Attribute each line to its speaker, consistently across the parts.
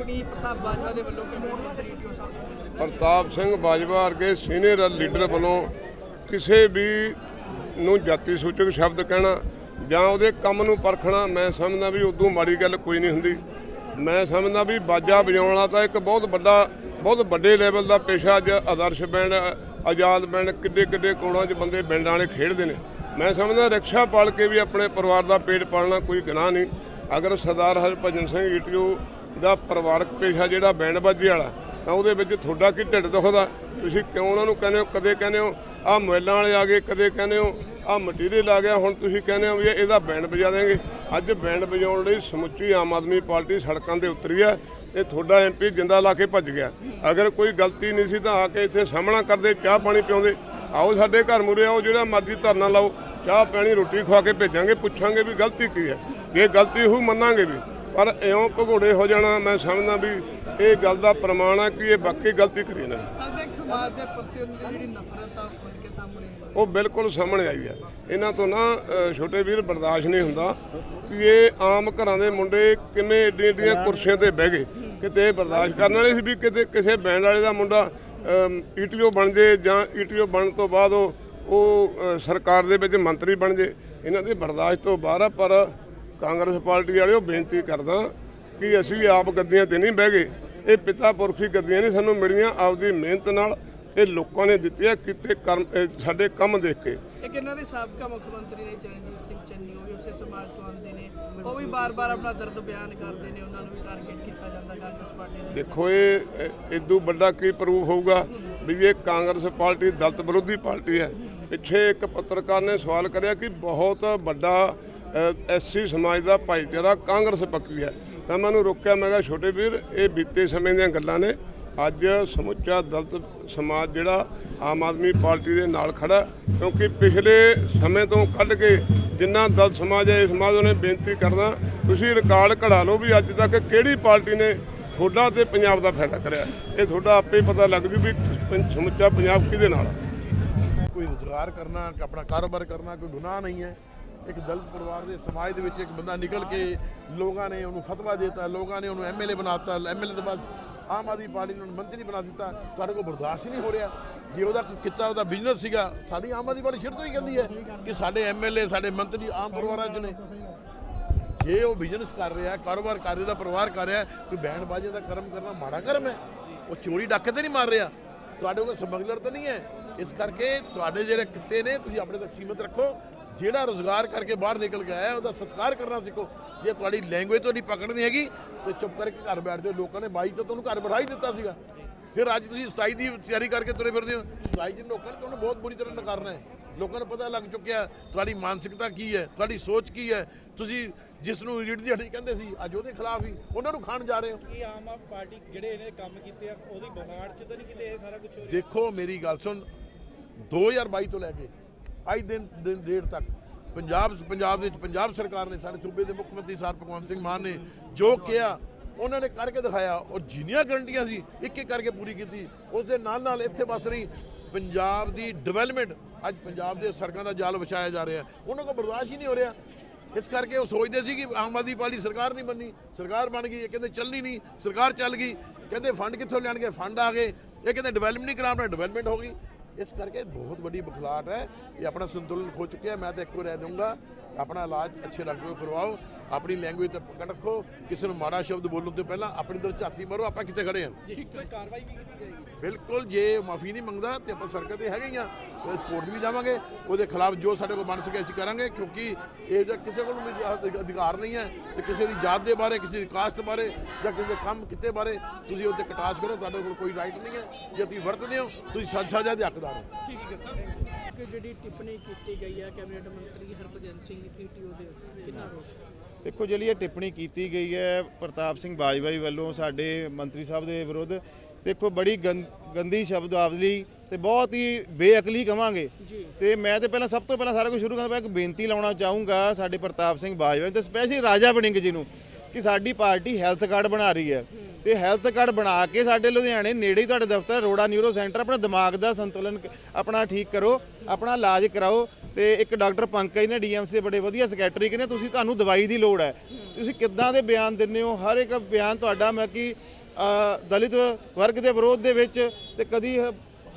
Speaker 1: ਟਿੱਪਣੀ ਪ੍ਰਤਾਪ ਬਾਜਵਾ ਦੇ ਵੱਲੋਂ ਕਿ ਮੰਤਰੀ ਈਟੀਓ ਸਾਹਿਬ ਦੇ
Speaker 2: ਪ੍ਰਤਾਪ ਸਿੰਘ ਬਾਜਵਾ ਵਰਗੇ ਸੀਨੀਅਰ ਲੀਡਰ ਵੱਲੋਂ ਕਿਸੇ ਵੀ ਨੂੰ ਜਾਤੀ ਸੂਚਕ ਸ਼ਬਦ ਕਹਿਣਾ ਜਾਂ ਉਹਦੇ ਕੰਮ ਨੂੰ ਪਰਖਣਾ, ਮੈਂ ਸਮਝਦਾ ਵੀ ਉਦੋਂ ਮਾੜੀ ਗੱਲ ਕੋਈ ਨਹੀਂ ਹੁੰਦੀ। ਮੈਂ ਸਮਝਦਾ ਵੀ ਬਾਜਾ ਵਜਾਉਣ ਵਾਲਾ ਤਾਂ ਇੱਕ ਬਹੁਤ ਵੱਡਾ, ਬਹੁਤ ਵੱਡੇ ਲੈਵਲ ਦਾ ਪੇਸ਼ਾ ਅੱਜ ਆਦਰਸ਼ ਬੈਂਡ, ਆਜ਼ਾਦ ਬੈਂਡ ਕਿੱਡੇ ਕਿੱਡੇ ਕਰੋੜਾਂ 'ਚ ਬੰਦੇ ਬੈਂਡਾਂ ਵਾਲੇ ਖੇਡਦੇ ਨੇ। ਮੈਂ ਸਮਝਦਾ ਰਿਕਸ਼ਾ ਪਾਲ ਕੇ ਵੀ ਆਪਣੇ ਪਰਿਵਾਰ ਦਾ ਪੇਟ ਪਾਲਣਾ ਕੋਈ ਗੁਨਾਹ ਨਹੀਂ। ਅਗਰ ਸਰਦਾਰ ਹਰਭਜਨ ਸਿੰਘ ਈਟੀਓ ਦਾ ਪਰਿਵਾਰਕ ਪੇਸ਼ਾ ਜਿਹੜਾ ਬੈਂਡਬਾਜ਼ੀ ਵਾਲਾ, ਤਾਂ ਉਹਦੇ ਵਿੱਚ ਤੁਹਾਡਾ ਕੀ ਢਿੱਡ ਦੁਖਦਾ? ਤੁਸੀਂ ਕਿਉਂ ਉਹਨਾਂ ਨੂੰ ਕਹਿੰਦੇ ਹੋ? ਕਦੇ ਕਹਿੰਦੇ ਹੋ, ਆਹ ਮੋਬਾਈਲਾਂ ਵਾਲੇ ਆ ਗਏ। ਕਦੇ ਕਹਿੰਦੇ ਹੋ, ਆਹ ਮਟੀਰੀਅਲ ਆ ਗਿਆ। ਹੁਣ ਤੁਸੀਂ ਕਹਿੰਦੇ ਹੋ ਵੀ ਇਹਦਾ ਬੈਂਡ ਵਜਾ ਦੇਂਗੇ ਅੱਜ ਬੈਂਡ ਵਜਾਉਣ ਲਈ ਸਮੁੱਚੀ ਆਮ ਆਦਮੀ ਪਾਰਟੀ ਸੜਕਾਂ ਤੇ ਉਤਰੀ ਹੈ ਇਹ ਤੁਹਾਡਾ ਐਮਪੀ ਜਿੰਦਾ ਲਾ ਕੇ ਭੱਜ ਗਿਆ। ਅਗਰ ਕੋਈ ਗਲਤੀ ਨਹੀਂ ਸੀ ਤਾਂ ਆ ਕੇ ਇੱਥੇ ਸਾਹਮਣਾ ਕਰਦੇ, ਚਾਹ ਪਾਣੀ ਪਿਉਂਦੇ। ਆਓ ਸਾਡੇ ਘਰ ਮੂਰੇ, ਆਓ ਜਿਹੜਾ ਮਰਜ਼ੀ ਧਰਨਾ ਲਾਓ। ਚਾਹ, ਪਾਣੀ, ਰੋਟੀ ਖਵਾ ਕੇ ਭੇਜਾਂਗੇ, ਪੁੱਛਾਂਗੇ ਵੀ ਗਲਤੀ ਕੀ ਹੈ। ਜੇ ਗਲਤੀ ਹੋਊ ਮੰਨਾਂਗੇ ਵੀ। ਪਰ ਇਉਂ ਭਗੋੜੇ ਹੋ ਜਾਣਾ ਮੈਂ ਸਮਝਦਾ ਵੀ ਇਹ ਗੱਲ ਦਾ ਪ੍ਰਮਾਣ ਹੈ ਕਿ ਇਹ ਵਾਕਈ ਗਲਤੀ ਕਰੀ ਇਹਨਾਂ ਨੇ
Speaker 1: ਲੱਗਦਾ ਇੱਕ ਸਮਾਜ ਦੇ ਪ੍ਰਤੀ ਉਹਨਾਂ ਦੀ ਜਿਹੜੀ ਨਫ਼ਰਤ ਆ ਉਹ ਖੁੱਲ ਕੇ ਸਾਹਮਣੇ ਆਈ ਹੈ।
Speaker 2: ਉਹ ਬਿਲਕੁਲ ਸਾਹਮਣੇ ਆਈ ਹੈ। ਇਹਨਾਂ ਤੋਂ ਨਾ ਅ, ਛੋਟੇ ਵੀਰ ਬਰਦਾਸ਼ਤ ਨਹੀਂ ਹੁੰਦਾ ਕਿ ਇਹ ਆਮ ਘਰਾਂ ਦੇ ਮੁੰਡੇ ਕਿਵੇਂ ਏਡੀਆਂ ਏਡੀਆਂ ਕੁਰਸੀਆਂ ਤੇ ਬਹਿ ਗਏ। ਕਿਤੇ ਇਹ ਬਰਦਾਸ਼ਤ ਕਰਨ ਵਾਲੇ ਸੀ ਵੀ ਕਿਤੇ ਕਿਸੇ ਬੈਂਡ ਵਾਲੇ ਦਾ ਮੁੰਡਾ ਈਟੀਓ ਬਣ ਜੇ ਜਾਂ ਈਟੀਓ ਬਣਨ ਤੋਂ ਬਾਅਦ ਉਹ ਉਹ ਅ, ਸਰਕਾਰ ਦੇ ਵਿੱਚ ਮੰਤਰੀ ਬਣ ਜੇ। ਇਹਨਾਂ ਦੇ ਬਰਦਾਸ਼ਤ ਤੋਂ ਬਾਹਰ ਆ ਪਰ ਕਾਂਗਰਸ ਪਾਰਟੀ ਵਾਲਿਓ ਬੇਨਤੀ ਕਰਦਾ ਕਿ ਅਸੀਂ ਆਪ ਗੱਦੀਆਂ ਤੇ ਨਹੀਂ ਬਹਿ ਗਏ। ਇਹ ਪਿਤਾ ਪੁਰਖੀ ਗੱਦੀਆਂ ਨਹੀਂ ਸਾਨੂੰ ਮਿਲੀਆਂ ਆਪਦੀ ਮਿਹਨਤ ਨਾਲ ਇਹ ਲੋਕਾਂ ਨੇ ਦਿੱਤੀਆਂ ਕਿਤੇ ਕਰਮ ਸਾਡੇ ਕੰਮ ਦੇਖ ਕੇ।
Speaker 1: ਇੱਕ ਇਹਨਾਂ ਦੇ ਸਾਬਕਾ ਮੁੱਖ ਮੰਤਰੀ ਨੇ ਚਰਨਜੀਤ ਸਿੰਘ ਚੰਨੀ ਉਹ ਵੀ ਉਸੇ ਸਮਾਜ ਤੋਂ ਆਉਂਦੇ ਨੇ। ਉਹ ਵੀ ਬਾਰ-ਬਾਰ ਆਪਣਾ ਦਰਦ ਬਿਆਨ ਕਰਦੇ ਨੇ ਉਹਨਾਂ ਨੂੰ ਵੀ ਟਾਰਗੇਟ ਕੀਤਾ ਜਾਂਦਾ ਕਾਂਗਰਸ ਪਾਰਟੀ ਨੇ
Speaker 2: ਦੇਖੋ ਇਹ ਇਦੋਂ ਵੱਡਾ ਕੀ ਪ੍ਰੂਫ ਹੋਊਗਾ ਵੀ ਇਹ ਕਾਂਗਰਸ ਪਾਰਟੀ ਦਲਿਤ ਵਿਰੋਧੀ ਪਾਰਟੀ ਹੈ। ਪਿੱਛੇ ਇੱਕ ਪੱਤਰਕਾਰ ਨੇ ਸਵਾਲ ਕਰਿਆ ਕਿ ਬਹੁਤ ਵੱਡਾ ਐਸਸੀ ਸਮਾਜ ਦਾ ਭਾਈਚਾਰਾ ਕਾਂਗਰਸ ਪੱਕੀ ਹੈ। ਤਾਂ ਮੈਨੂੰ ਰੋਕਿਆ, ਮੈਂ ਕਿਹਾ, ਛੋਟੇ ਵੀਰ, ਇਹ ਬੀਤੇ ਸਮੇਂ ਦੀਆਂ ਗੱਲਾਂ ਨੇ। ਅੱਜ ਸਮੁੱਚਾ ਦਲਤ ਸਮਾਜ ਜਿਹੜਾ ਆਮ ਆਦਮੀ ਪਾਰਟੀ ਦੇ ਨਾਲ ਖੜਾ ਕਿਉਂਕਿ ਪਿਛਲੇ ਸਮੇਂ ਤੋਂ ਕੱਢ ਕੇ ਜਿੰਨਾ ਦਲਤ ਸਮਾਜ ਹੈ, ਇਸ ਸਮਾਜ ਉਹਨੇ ਬੇਨਤੀ ਕਰਦਾ, ਤੁਸੀਂ ਰਿਕਾਰਡ ਕਢਾ ਲਓ ਵੀ ਅੱਜ ਤੱਕ ਕਿਹੜੀ ਪਾਰਟੀ ਨੇ ਤੁਹਾਡਾ ਤੇ ਪੰਜਾਬ ਦਾ ਫਾਇਦਾ ਕਰਿਆ। ਇਹ ਤੁਹਾਡਾ ਆਪੇ ਪਤਾ ਲੱਗ ਜੂ ਵੀ ਪੰ- ਸਮੁੱਚਾ ਪੰਜਾਬ ਕਿਹਦੇ ਨਾਲ
Speaker 3: ਕੋਈ ਰੁਜ਼ਗਾਰ ਕਰਨਾ, ਆਪਣਾ ਕਾਰੋਬਾਰ ਕਰਨਾ ਕੋਈ ਗੁਨਾਹ ਨਹੀਂ ਹੈ। ਇੱਕ ਦਲਿਤ ਪਰਿਵਾਰ ਦੇ ਸਮਾਜ ਦੇ ਵਿੱਚ ਇੱਕ ਬੰਦਾ ਨਿਕਲ ਕੇ ਲੋਕਾਂ ਨੇ ਉਹਨੂੰ ਫਤਵਾ ਦਿੱਤਾ, ਲੋਕਾਂ ਨੇ ਉਹਨੂੰ ਐਮਐਲਏ ਬਣਾਤਾ ਐਮਐਲਏ ਤੋਂ ਬਾਅਦ ਆਮ ਆਦਮੀ ਪਾਰਟੀ ਨੇ ਉਹਨੂੰ ਮੰਤਰੀ ਬਣਾ ਦਿੱਤਾ। ਤੁਹਾਡੇ ਕੋਲ ਬਰਦਾਸ਼ਤ ਹੀ ਨਹੀਂ ਹੋ ਰਿਹਾ। ਜੇ ਉਹਦਾ ਕਿੱਤਾ, ਉਹਦਾ ਬਿਜ਼ਨਸ ਸੀਗਾ, ਸਾਡੀ ਆਮ ਆਦਮੀ ਪਾਰਟੀ ਸ਼ੁਰੂ ਤੋਂ ਹੀ ਕਹਿੰਦੀ ਹੈ ਕਿ ਸਾਡੇ ਐਮਐਲਏ ਸਾਡੇ ਮੰਤਰੀ ਆਮ ਪਰਿਵਾਰਾਂ 'ਚ ਨੇ। ਜੇ ਉਹ ਬਿਜ਼ਨਸ ਕਰ ਰਿਹਾ, ਕਾਰੋਬਾਰ ਕਰ ਰਿਹਾ ਦਾ ਪਰਿਵਾਰ ਕਰ ਰਿਹਾ, ਕੋਈ ਬੈਂਡ ਬਾਜੇ ਦਾ ਕਰਮ ਕਰਨਾ ਮਾੜਾ ਕਰਮ ਹੈ। ਉਹ ਚੋਰੀ ਡਾਕੇ ਤੇ ਨਹੀਂ ਮਾਰ ਰਿਹਾ। ਤੁਹਾਡੇ ਕੋਲ ਸਮਗਲਰ ਤਾਂ ਨਹੀਂ ਹੈ। ਇਸ ਕਰਕੇ ਤੁਹਾਡੇ ਜਿਹੜੇ ਕਿੱਤੇ ਨੇ, ਤੁਸੀਂ ਆਪਣੇ ਤੱਕ ਸੀਮਿਤ ਰੱਖੋ। ਜਿਹੜਾ ਰੋਜ਼ਗਾਰ ਕਰਕੇ ਬਾਹਰ ਨਿਕਲ ਕੇ ਆਇਆ ਉਹਦਾ ਸਤਿਕਾਰ ਕਰਨਾ ਸਿੱਖੋ। ਜੇ ਤੁਹਾਡੀ ਲੈਂਗੁਏਜ ਤੁਹਾਡੀ ਪਕੜ ਨਹੀਂ ਹੈਗੀ ਤੇ ਚੁੱਪ ਕਰਕੇ ਘਰ ਬੈਠ ਜਾਓ। ਲੋਕਾਂ ਨੇ 22 ਤੋਂ ਤੁਹਾਨੂੰ ਘਰ ਬਿਠਾ ਹੀ ਦਿੱਤਾ ਸੀਗਾ। ਫਿਰ ਅੱਜ ਤੁਸੀਂ 27 ਦੀ ਤਿਆਰੀ ਕਰਕੇ ਤੁਰੇ ਫਿਰਦੇ ਹੋ। 27 ਚ ਲੋਕਾਂ ਨੇ ਤੁਹਾਨੂੰ ਬਹੁਤ ਬੁਰੀ ਤਰ੍ਹਾਂ ਨਕਾਰਨਾ ਹੈ। ਲੋਕਾਂ ਨੂੰ ਪਤਾ ਲੱਗ ਚੁੱਕਿਆ ਤੁਹਾਡੀ ਮਾਨਸਿਕਤਾ ਕੀ ਹੈ ਤੁਹਾਡੀ ਸੋਚ ਕੀ ਹੈ। ਤੁਸੀਂ ਜਿਸ ਨੂੰ ਰੀੜ ਦੀ ਹੱਡੀ ਕਹਿੰਦੇ ਸੀ ਅੱਜ ਉਹਦੇ ਖਿਲਾਫ ਹੀ ਉਹਨਾਂ ਨੂੰ ਖਾਣ ਜਾ ਰਹੇ ਹੋ।
Speaker 4: ਕੀ ਆਮ ਆਦਮੀ ਪਾਰਟੀ ਜਿਹੜੇ ਇਹਨੇ ਕੰਮ ਕੀਤੇ ਆ ਉਹਦੀ ਬਗਾੜ ਚ ਤਾਂ ਨਹੀਂ ਕਿਤੇ ਇਹ ਸਾਰਾ ਕੁਝ ਹੋ ਰਿਹਾ?
Speaker 3: ਦੇਖੋ ਮੇਰੀ ਗੱਲ ਸੁਣ। 2022 ਤੋਂ ਲੈ ਕੇ ਅੱਜ ਦਿਨ ਦਿਨ ਡੇਢ ਤੱਕ। ਪੰਜਾਬ ਪੰਜਾਬ ਦੇ ਵਿੱਚ ਪੰਜਾਬ ਸਰਕਾਰ ਨੇ ਸਾਡੇ ਸੂਬੇ ਦੇ ਮੁੱਖ ਮੰਤਰੀ ਸਾਹਿਬ ਭਗਵੰਤ ਸਿੰਘ ਮਾਨ ਨੇ ਜੋ ਕਿਹਾ, ਉਹਨਾਂ ਨੇ ਕਰਕੇ ਦਿਖਾਇਆ। ਉਹ ਜਿੰਨੀਆਂ ਗਰੰਟੀਆਂ ਸੀ ਇੱਕ ਇੱਕ ਕਰਕੇ ਪੂਰੀ ਕੀਤੀ। ਉਸ ਦੇ ਨਾਲ ਨਾਲ ਇੱਥੇ ਬਸ ਰਹੀ ਪੰਜਾਬ ਦੀ ਡਿਵੈਲਪਮੈਂਟ ਅੱਜ ਪੰਜਾਬ ਦੇ ਸੜਕਾਂ ਦਾ ਜਾਲ ਵਿਛਾਇਆ ਜਾ ਰਿਹਾ। ਉਹਨਾਂ ਕੋਲ ਬਰਦਾਸ਼ਤ ਹੀ ਨਹੀਂ ਹੋ ਰਿਹਾ। ਇਸ ਕਰਕੇ ਉਹ ਸੋਚਦੇ ਸੀ ਕਿ ਆਮ ਆਦਮੀ ਪਾਰਟੀ ਸਰਕਾਰ ਨਹੀਂ ਬੰਨੀ ਸਰਕਾਰ ਬਣ ਗਈ, ਇਹ ਕਹਿੰਦੇ ਚੱਲਣੀ ਨਹੀਂ। ਸਰਕਾਰ ਚੱਲ ਗਈ। ਕਹਿੰਦੇ ਫੰਡ ਕਿੱਥੋਂ ਲੈਣਗੇ? ਫੰਡ ਆ ਗਏ। ਇਹ ਕਹਿੰਦੇ ਡਿਵੈਲਪਮੈਂਟ ਨਹੀਂ ਕਰਾਉਣਾ। ਡਿਵੈਲਪਮੈਂਟ ਹੋ ਗਈ। ਇਸ ਕਰਕੇ ਬਹੁਤ ਵੱਡੀ ਬਖਲਾਟ ਹੈ ਇਹ ਆਪਣਾ ਸੰਤੁਲਨ ਖੋ ਚੁੱਕਿਆ ਮੈਂ ਤਾਂ ਇੱਕੋ ਰਹਿ ਦਊਂਗਾ ਆਪਣਾ ਇਲਾਜ ਅੱਛੇ ਡਾਕਟਰ ਕੋਲ ਕਰਵਾਓ ਆਪਣੀ ਲੈਂਗੁਏਜ ਤੇ ਪਕੜ ਰੱਖੋ ਕਿਸੇ ਨੂੰ ਮਾੜਾ ਸ਼ਬਦ ਬੋਲਣ ਤੋਂ ਪਹਿਲਾਂ ਆਪਣੀ ਦਰ ਝਾਤੀ ਮਾਰੋ ਆਪਾਂ ਕਿੱਥੇ ਖੜੇ ਹਾਂ?
Speaker 4: ਕੋਈ ਕਾਰਵਾਈ ਵੀ ਕੀਤੀ ਜਾਏਗੀ?
Speaker 3: ਬਿਲਕੁਲ ਜੇ ਮਾਫੀ ਨਹੀਂ ਮੰਗਦਾ ਤੇ ਆਪਾਂ ਸੜਕਾਂ ਤੇ ਹੈਗੇ ਹੀ ਆ ਤੇ ਕੋਰਟ ਵੀ ਜਾਵਾਂਗੇ ਉਹਦੇ ਖਿਲਾਫ ਜੋ ਸਾਡੇ ਕੋਲ ਬਣ ਸਕੇ ਅਸੀਂ ਕਰਾਂਗੇ ਕਿਉਂਕਿ ਇਹ ਜਾਂ ਕਿਸੇ ਕੋਲ ਵੀ ਅਧ- ਅਧਿਕਾਰ ਨਹੀਂ ਹੈ ਤੇ ਕਿਸੇ ਦੀ ਜਾਤ ਦੇ ਬਾਰੇ ਕਿਸੇ ਦੀ ਕਾਸਟ ਬਾਰੇ ਜਾਂ ਕਿਸੇ ਦੇ ਕੰਮ ਕਿਤੇ ਬਾਰੇ ਤੁਸੀਂ ਉਹਤੇ ਕਟਾਸ ਕਰੋ ਤੁਹਾਡੇ ਕੋਲ ਕੋਈ ਰਾਈਟ ਨਹੀਂ ਹੈ ਜੇ ਤੁਸੀਂ ਵਰਤਦੇ ਹੋ ਤੁਸੀਂ ਸਜ਼ਾ ਦੇ ਹੱਕਦਾਰ ਹੋ
Speaker 1: ਕਿ ਜਿਹੜੀ ਟਿੱਪਣੀ ਕੀਤੀ ਗਈ ਹੈ ਕੈਬਨਿਟ ਮੰਤਰੀ ਹਰਭਜਨ ਸਿੰਘ ਈਟੀਓ ਦੇ ਉੱਤੇ ਕਿੰਨਾ ਰੋਸ਼?
Speaker 5: ਦੇਖੋ ਜਿਹੜੀ ਇਹ ਟਿੱਪਣੀ ਕੀਤੀ ਗਈ ਹੈ ਪ੍ਰਤਾਪ ਸਿੰਘ ਬਾਜਵਾ ਜੀ ਵੱਲੋਂ ਸਾਡੇ ਮੰਤਰੀ ਸਾਹਿਬ ਦੇ ਵਿਰੁੱਧ ਦੇਖੋ ਬੜੀ ਗੰ- ਗੰਦੀ ਸ਼ਬਦਾਵਲੀ ਤੇ ਬਹੁਤ ਹੀ ਬੇਅਕਲੀ ਕਵਾਂਗੇ। ਤੇ ਮੈਂ ਤੇ ਪਹਿਲਾਂ ਸਭ ਤੋਂ ਪਹਿਲਾਂ ਸਾਰਾ ਕੁਝ ਸ਼ੁਰੂ ਪਹਿਲਾਂ ਇੱਕ ਬੇਨਤੀ ਲਾਉਣਾ ਚਾਹੂੰਗਾ ਸਾਡੇ ਪ੍ਰਤਾਪ ਸਿੰਘ ਬਾਜਵਾ ਤੇ ਸਪੈਸ਼ਲੀ ਰਾਜਾ ਵੜਿੰਗ ਜੀ ਨੂੰ ਕਿ ਸਾਡੀ ਪਾਰਟੀ ਹੈਲਥ ਕਾਰਡ ਬਣਾ ਰਹੀ ਹੈ। ਤੇ ਹੈਲਥ ਕਾਰਡ ਬਣਾ ਕੇ ਸਾਡੇ ਲੁਧਿਆਣੇ ਨੇੜੇ ਹੀ ਤੁਹਾਡੇ ਦਫ਼ਤਰ ਰੋੜਾ ਨਿਊਰੋ ਸੈਂਟਰ। ਆਪਣਾ ਦਿਮਾਗ ਦਾ ਸੰਤੁਲਨ ਆਪਣਾ ਠੀਕ ਕਰੋ, ਆਪਣਾ ਇਲਾਜ ਕਰਾਓ ਤੇ ਇੱਕ ਡਾਕਟਰ ਪੰਕਜ ਨੇ ਡੀਐਮਸੀ ਦੇ ਬੜੇ ਵਧੀਆ ਸੈਕਟਰੀ ਕਹਿੰਦੇ ਤੁਸੀਂ ਤੁਹਾਨੂੰ ਦਵਾਈ ਦੀ ਲੋੜ ਹੈ। ਤੁਸੀਂ ਕਿੱਦਾਂ ਦੇ ਬਿਆਨ ਦਿੰਦੇ ਹੋ? ਹਰ ਇੱਕ ਬਿਆਨ ਤੁਹਾਡਾ ਮੈਂ ਕਿ ਦਲਿਤ ਵਰਗ ਦੇ ਵਿਰੋਧ ਦੇ ਵਿੱਚ ਤੇ ਕਦੀ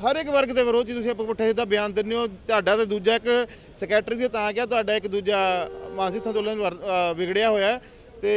Speaker 5: ਹਰ ਇੱਕ ਵਰਗ ਦੇ ਵਿਰੋਧ 'ਚ ਤੁਸੀਂ ਆਪਾਂ ਪੁੱਠੇ ਸਿੱਧਾ ਬਿਆਨ ਦਿੰਦੇ ਹੋ। ਤੁਹਾਡਾ ਤੇ ਦੂਜਾ ਇੱਕ ਸੈਕਟਰੀ ਦੇ ਤਾਂ ਕਿਹਾ, ਤੁਹਾਡਾ ਇੱਕ ਦੂਜਾ ਮਾਨਸਿਕ ਸੰਤੁਲਨ ਵਰ- ਵਿਗੜਿਆ ਹੋਇਆ ਤੇ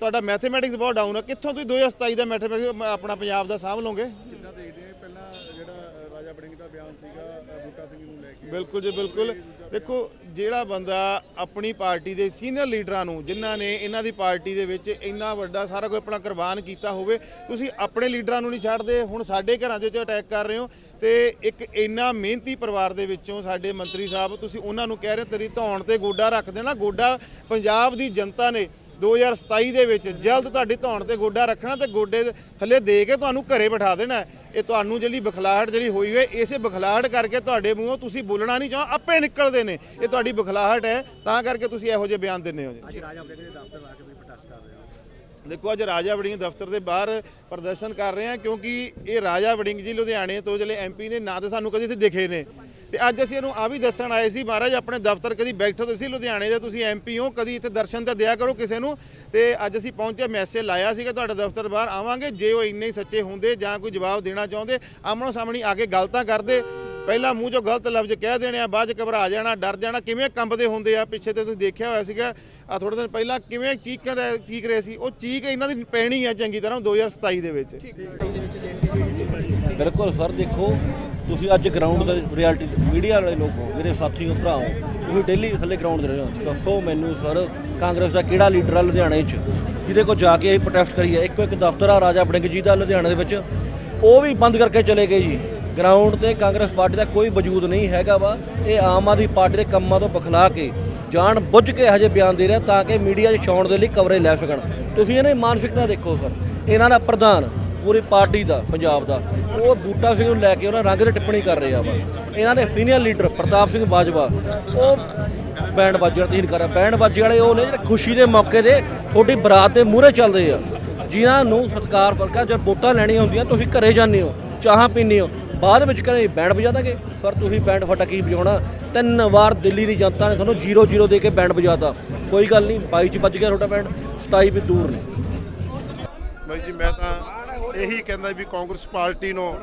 Speaker 5: ਤੁਹਾਡਾ ਮੈਥਮੈਟਿਕਸ ਬਹੁਤ ਡਾਊਨ ਹੈ ਕਿੱਥੋਂ ਤੁਸੀਂ 2027 ਦਾ ਮੈਥਮੈਟਿਕਸ ਆਪਣਾ ਪੰਜਾਬ ਦਾ ਸਾਂਭ ਲਓਗੇ?
Speaker 4: ਜਿੱਦਾਂ ਦੇਖਦੇ ਆ ਪਹਿਲਾਂ ਜਿਹੜਾ ਰਾਜਾ ਬੜਿੰਗ ਦਾ ਬਿਆਨ ਸੀਗਾ ਬੂਟਾ ਸਿੰਘ ਨੂੰ ਲੈ ਕੇ?
Speaker 5: ਬਿਲਕੁਲ ਜੀ ਬਿਲਕੁਲ। ਦੇਖੋ ਜਿਹੜਾ ਬੰਦਾ ਆਪਣੀ ਪਾਰਟੀ ਦੇ ਸੀਨੀਅਰ ਲੀਡਰਾਂ ਨੂੰ ਜਿਨ੍ਹਾਂ ਨੇ ਇਹਨਾਂ ਦੀ ਪਾਰਟੀ ਦੇ ਵਿੱਚ ਇੰਨਾ ਵੱਡਾ ਸਾਰਾ ਕੁਝ ਆਪਣਾ ਕੁਰਬਾਨ ਕੀਤਾ ਹੋਵੇ ਤੁਸੀਂ ਆਪਣੇ ਲੀਡਰਾਂ ਨੂੰ ਨਹੀਂ ਛੱਡਦੇ। ਹੁਣ ਸਾਡੇ ਘਰਾਂ ਦੇ ਵਿੱਚ ਅਟੈਕ ਕਰ ਰਹੇ ਹੋ ਤੇ ਇੱਕ ਇੰਨਾ ਮਿਹਨਤੀ ਪਰਿਵਾਰ ਦੇ ਵਿੱਚੋਂ ਸਾਡੇ ਮੰਤਰੀ ਸਾਹਿਬ ਤੁਸੀਂ ਉਹਨਾਂ ਨੂੰ ਕਹਿ ਰਹੇ ਤੇਰੀ ਧੌਣ ਤੇ ਗੋਡਾ ਰੱਖ ਦੇਣਾ। ਗੋਡਾ ਪੰਜਾਬ ਦੀ ਜਨਤਾ ਨੇ 2027 ਦੇ ਵਿੱਚ ਜਲਦ ਤੁਹਾਡੀ ਧੌਣ ਤੇ ਗੋਡਾ ਰੱਖਣਾ ਤੇ ਗੋਡੇ ਥੱਲੇ ਦੇ ਕੇ ਤੁਹਾਨੂੰ ਘਰੇ ਬਿਠਾ ਦੇਣਾ। ਇਹ ਤੁਹਾਨੂੰ ਜਿਹੜੀ ਬਖਲਾਹਟ ਜਿਹੜੀ ਹੋਈ ਹੋਏ ਇਸੇ ਬਖਲਾਹਟ ਕਰਕੇ ਤੁਹਾਡੇ ਮੂੰਹੋਂ ਤੁਸੀਂ ਬੋਲਣਾ ਨਹੀਂ ਚਾਹੋ ਆਪੇ ਨਿਕਲਦੇ ਨੇ। ਇਹ ਤੁਹਾਡੀ ਬਖਲਾਹਟ ਹੈ ਤਾਂ ਕਰਕੇ ਤੁਸੀਂ ਇਹੋ ਜਿਹੇ ਬਿਆਨ ਦਿੰਦੇ ਹੋ ਜੀ। ਦੇਖੋ ਅੱਜ ਰਾਜਾ ਵੜਿੰਗ ਦਫ਼ਤਰ ਦੇ ਬਾਹਰ ਪ੍ਰਦਰਸ਼ਨ ਕਰ ਰਹੇ ਹਾਂ ਕਿਉਂਕਿ ਇਹ ਰਾਜਾ ਵੜਿੰਗ ਜੀ ਲੁਧਿਆਣੇ ਤੋਂ ਜਿਹੜੇ ਐਮਪੀ ਨੇ ਨਾ ਤਾਂ ਸਾਨੂੰ ਕਦੀ ਇੱਥੇ ਦਿਖੇ ਨੇ। ਤੇ ਅੱਜ ਅਸੀਂ ਇਹਨੂੰ ਆ ਵੀ ਦੱਸਣ ਆਏ ਸੀ, ਮਹਾਰਾਜ ਆਪਣੇ ਦਫ਼ਤਰ ਕਦੀ ਬੈਠੋ ਤੁਸੀਂ, ਲੁਧਿਆਣੇ ਦੇ ਤੁਸੀਂ ਐਮਪੀ ਹੋ, ਕਦੀ ਇੱਥੇ ਦਰਸ਼ਨ ਤਾਂ ਦਿਆ ਕਰੋ ਕਿਸੇ ਨੂੰ। ਤੇ ਅੱਜ ਅਸੀਂ ਪਹੁੰਚੇ ਮੈਸੇਜ ਲਾਇਆ ਸੀਗਾ ਤੁਹਾਡੇ ਦਫ਼ਤਰ ਬਾਹਰ, ਆਵਾਂਗੇ, ਜੇ ਉਹ ਇੰਨੇ ਹੀ ਸੱਚੇ ਹੁੰਦੇ ਜਾਂ ਕੋਈ ਜਵਾਬ ਦੇਣਾ ਚਾਹੁੰਦੇ ਆਮਣੋ ਸਾਹਮਣੀ ਆ ਕੇ ਗੱਲ ਤਾਂ ਕਰਦੇ। ਪਹਿਲਾਂ ਮੂੰਹ 'ਚੋਂ ਗਲਤ ਲਫ਼ਜ਼ ਕਹਿ ਦੇਣੇ ਆ, ਬਾਅਦ 'ਚ ਘਬਰਾ ਜਾਣਾ, ਡਰ ਜਾਣਾ, ਕਿਵੇਂ ਕੰਬਦੇ ਹੁੰਦੇ ਆ, ਪਿੱਛੇ ਤੇ ਤੁਸੀਂ ਦੇਖਿਆ ਹੋਇਆ ਸੀਗਾ ਆ ਥੋੜੇ ਦਿਨ ਪਹਿਲਾਂ ਕਿਵੇਂ ਚੀਕ ਕਰ ਚੀਕ ਰਹੇ ਸੀ, ਉਹ ਚੀਕ ਇਹਨਾਂ ਦੀ ਪੈਣੀ ਆ ਚੰਗੀ ਤਰ੍ਹਾਂ 2027 ਦੇ ਵਿੱਚ।
Speaker 6: ਬਿਲਕੁਲ, ਸਰ, ਦੇਖੋ ਤੁਸੀਂ ਅੱਜ ਗਰਾਊਂਡ ਤੇ ਰਿਐਲਿਟੀ ਮੀਡੀਆ ਵਾਲੇ ਲੋਕ ਹੋ, ਮੇਰੇ ਸਾਥੀ ਹੋ ਭਰਾ ਹੋ ਤੁਸੀਂ ਡੇਲੀ ਥੱਲੇ ਗਰਾਊਂਡ ਤੇ ਰਹੇ ਹੋ। ਦੱਸੋ ਮੈਨੂੰ ਸਰ ਕਾਂਗਰਸ ਦਾ ਕਿਹੜਾ ਲੀਡਰ ਆ ਲੁਧਿਆਣੇ 'ਚ, ਜਿਹਦੇ ਕੋਲ ਜਾ ਕੇ ਇਹ ਪ੍ਰੋਟੈਸਟ ਕਰੀਏ ਇੱਕੋ ਇੱਕ ਦਫ਼ਤਰ ਆ, ਰਾਜਾ ਬੜਿੰਗ ਜੀ ਦਾ ਲੁਧਿਆਣੇ ਦੇ ਵਿੱਚ। ਉਹ ਵੀ ਬੰਦ ਕਰਕੇ ਚਲੇ ਗਏ ਜੀ। ਗਰਾਊਂਡ ਤੇ ਕਾਂਗਰਸ ਪਾਰਟੀ ਦਾ ਕੋਈ ਵਜੂਦ ਨਹੀਂ ਹੈਗਾ ਵਾ। ਇਹ ਆਮ ਆਦਮੀ ਪਾਰਟੀ ਦੇ ਕੰਮਾਂ ਤੋਂ ਬਖਲਾ ਕੇ, ਜਾਣ ਬੁੱਝ ਕੇ ਹਜੇ ਬਿਆਨ ਦੇ ਰਿਹਾ ਤਾਂ ਕਿ ਮੀਡੀਆ 'ਚ ਛਾਉਣ ਦੇ ਲਈ ਕਵਰੇਜ ਲੈ ਸਕਣ। ਤੁਸੀਂ ਇਹਨਾਂ ਦੀ ਮਾਨਸਿਕਤਾ ਦੇਖੋ ਸਰ ਇਹਨਾਂ ਦਾ ਪ੍ਰਧਾਨ ਪੂਰੀ ਪਾਰਟੀ ਦਾ, ਪੰਜਾਬ ਦਾ। ਉਹ ਬੂਟਾ ਸਿੰਘ ਨੂੰ ਲੈ ਕੇ ਉਹਨਾਂ ਰੰਗ ਤੇ ਟਿੱਪਣੀ ਕਰ ਰਿਹਾ ਵਾ। ਇਹਨਾਂ ਦੇ ਸੀਨੀਅਰ ਲੀਡਰ ਪ੍ਰਤਾਪ ਸਿੰਘ ਬਾਜਵਾ, ਉਹ ਬੈਂਡ ਬਾਜੀ ਵਾਲਾ ਤੀਨ ਕਰ ਬੈਂਡ ਬਾਜੀ ਵਾਲੇ ਉਹ ਨੇ ਜਿਹੜੇ ਖੁਸ਼ੀ ਦੇ ਮੌਕੇ 'ਤੇ ਤੁਹਾਡੀ ਬਰਾਤ ਦੇ ਮੂਹਰੇ ਚੱਲਦੇ ਆ। ਜਿਨ੍ਹਾਂ ਨੂੰ ਸਤਕਾਰ ਫਰਕਾ ਜਦ ਵੋਟਾਂ ਲੈਣੀਆਂ ਹੁੰਦੀਆਂ, ਤੁਸੀਂ ਘਰੇ ਜਾਂਦੇ ਹੋ, ਚਾਹਾਂ ਪੀਂਦੇ ਹੋ। ਬਾਅਦ ਵਿੱਚ ਘਰੇ ਬੈਂਡ ਵਜਾ ਦਾਂਗੇ। ਪਰ ਤੁਸੀਂ ਬੈਂਡ ਫਟਾ ਕੀ ਵਜਾਉਣਾ? ਤਿੰਨ ਵਾਰ ਦਿੱਲੀ ਦੀ ਜਨਤਾ ਨੇ ਤੁਹਾਨੂੰ 0-0 ਦੇ ਕੇ ਬੈਂਡ ਵਜਾਤਾ ਕੋਈ ਗੱਲ ਨਹੀਂ 22 ਚ ਵੱਜ ਗਿਆ ਤੁਹਾਡਾ ਬੈਂਡ 27 ਵੀ ਦੂਰ ਨੇ।
Speaker 7: ਬਾਈ ਜੀ, ਮੈਂ ਤਾਂ ਇਹੀ ਕਹਿੰਦਾ ਵੀ ਕਾਂਗਰਸ ਪਾਰਟੀ ਨੂੰ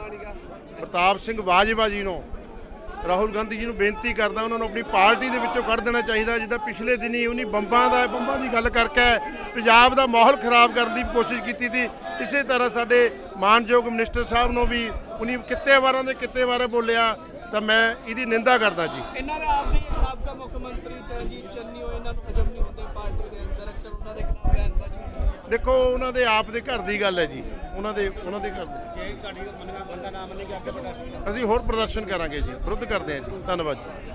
Speaker 7: ਪ੍ਰਤਾਪ ਸਿੰਘ ਬਾਜਵਾ ਜੀ ਨੂੰ ਰਾਹੁਲ ਗਾਂਧੀ ਜੀ ਨੂੰ ਬੇਨਤੀ ਕਰਦਾ ਉਹਨਾਂ ਨੂੰ ਆਪਣੀ ਪਾਰਟੀ ਦੇ ਵਿੱਚੋਂ ਕੱਢ ਦੇਣਾ ਚਾਹੀਦਾ ਜਿੱਦਾਂ ਪਿਛਲੇ ਦਿਨੀ ਉਹਨੀ ਬੰਬਾਂ ਦਾ ਬੰਬਾਂ ਦੀ ਗੱਲ ਕਰਕੇ ਪੰਜਾਬ ਦਾ ਮਾਹੌਲ ਖਰਾਬ ਕਰਨ ਦੀ ਕੋਸ਼ਿਸ਼ ਕੀਤੀ ਸੀ। ਇਸੇ ਤਰ੍ਹਾਂ ਸਾਡੇ ਮਾਨਯੋਗ ਮਿਨਿਸਟਰ ਸਾਹਿਬ ਨੂੰ ਵੀ ਉਹਨੀ ਕਿੱਤੇ ਵਾਰਾਂ ਦੇ ਕਿੱਤੇ ਵਾਰੇ ਬੋਲਿਆ ਤਾਂ ਮੈਂ ਇਹਦੀ ਨਿੰਦਾ ਕਰਦਾ ਜੀ।
Speaker 1: ਇਹਨਾਂ ਦੇ ਆਪ ਦੀ ਸਾਬਕਾ ਮੁੱਖ ਮੰਤਰੀ ਚਰਨਜੀਤ ਚੰਨੀ ਹੋਏ ਇਹਨਾਂ ਨੂੰ ਹਜਮ ਨਹੀਂ ਹੁੰਦੇ ਪਾਰਟੀ ਦੇ ਅੰਦਰ ਅਕਸਰ ਉਹਨਾਂ ਦੇ ਖਿਲਾਫ ਬਿਆਨਬਾਜ਼ੀ
Speaker 7: ਦੇਖੋ ਉਹਨਾਂ ਦੇ ਆਪ ਦੇ ਘਰ ਦੀ ਗੱਲ ਹੈ ਜੀ। ਉਹਨਾਂ ਦੇ ਉਹਨਾਂ ਦੇ ਘਰ ਦੀ।
Speaker 4: ਜੇ ਤੁਹਾਡੀ ਮੰਨਣਾ ਬੰਦਾ ਨਾ ਮੰਨੇ ਕਿ ਅੱਗੇ ਪ੍ਰੋਟੈਸਟ
Speaker 7: ਅਸੀਂ ਹੋਰ ਪ੍ਰਦਰਸ਼ਨ ਕਰਾਂਗੇ ਜੀ। ਵਿਰੁੱਧ ਕਰਦੇ ਹਾਂ ਜੀ। ਧੰਨਵਾਦ ਜੀ।